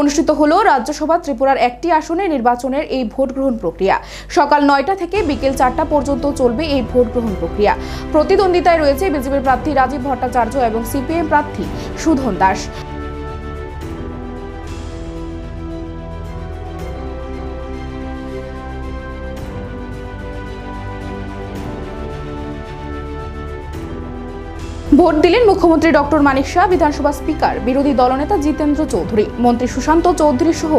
অনুষ্ঠিত হলো রাজ্যসভা ত্রিপুরার একটি আসনে নির্বাচনের এই ভোট গ্রহণ প্রক্রিয়া। সকাল নয়টা থেকে বিকেল চারটা পর্যন্ত চলবে এই ভোট গ্রহণ প্রক্রিয়া। প্রতিদ্বন্দ্বিতায় রয়েছে বিজেপির প্রার্থী রাজীব ভট্টাচার্য এবং সিপিএম প্রার্থী সুধন দাস। ভোট দিলেন মুখ্যমন্ত্রী ডক্টর মানিক শাহ, বিধানসভা স্পিকার, বিরোধী দলনেতা জিতেন্দ্র চৌধুরী, মন্ত্রী সুশান্ত চৌধুরী সহ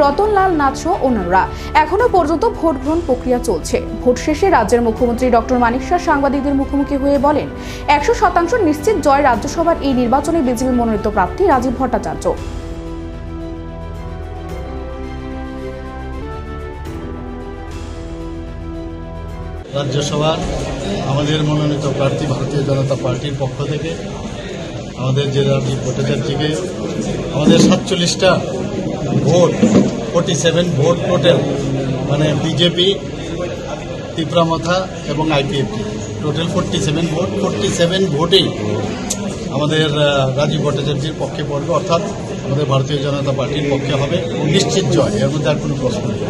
রতনলাল নাথ সহ অন্যরা এখনও পর্যন্ত ভোট গ্রহণ প্রক্রিয়া চলছে। ভোট শেষে রাজ্যের মুখ্যমন্ত্রী ডক্টর মানিক শাহ সাংবাদিকদের মুখোমুখি হয়ে বলেন, একশো শতাংশ নিশ্চিত জয় রাজ্যসভার এই নির্বাচনে বিজেপি মনোনীত প্রার্থী রাজীব ভট্টাচার্য। রাজ্যসভার আমাদের মনোনীত প্রার্থী ভারতীয় জনতা পার্টির পক্ষ থেকে, আমাদের রাজীব ভট্টাচার্যকে আমাদের সাতচল্লিশটা vote, forty seven vote total মানে বিজেপি ত্রিপুরামথা এবং IPFT total forty seven vote, forty seven ভোটেই আমাদের রাজীব ভট্টাচার্যের পক্ষে পড়বে, অর্থাৎ আমাদের ভারতীয় জনতা পার্টির পক্ষে হবে। নিশ্চিত জয়, এর মধ্যে আর কোনো প্রশ্ন নেই।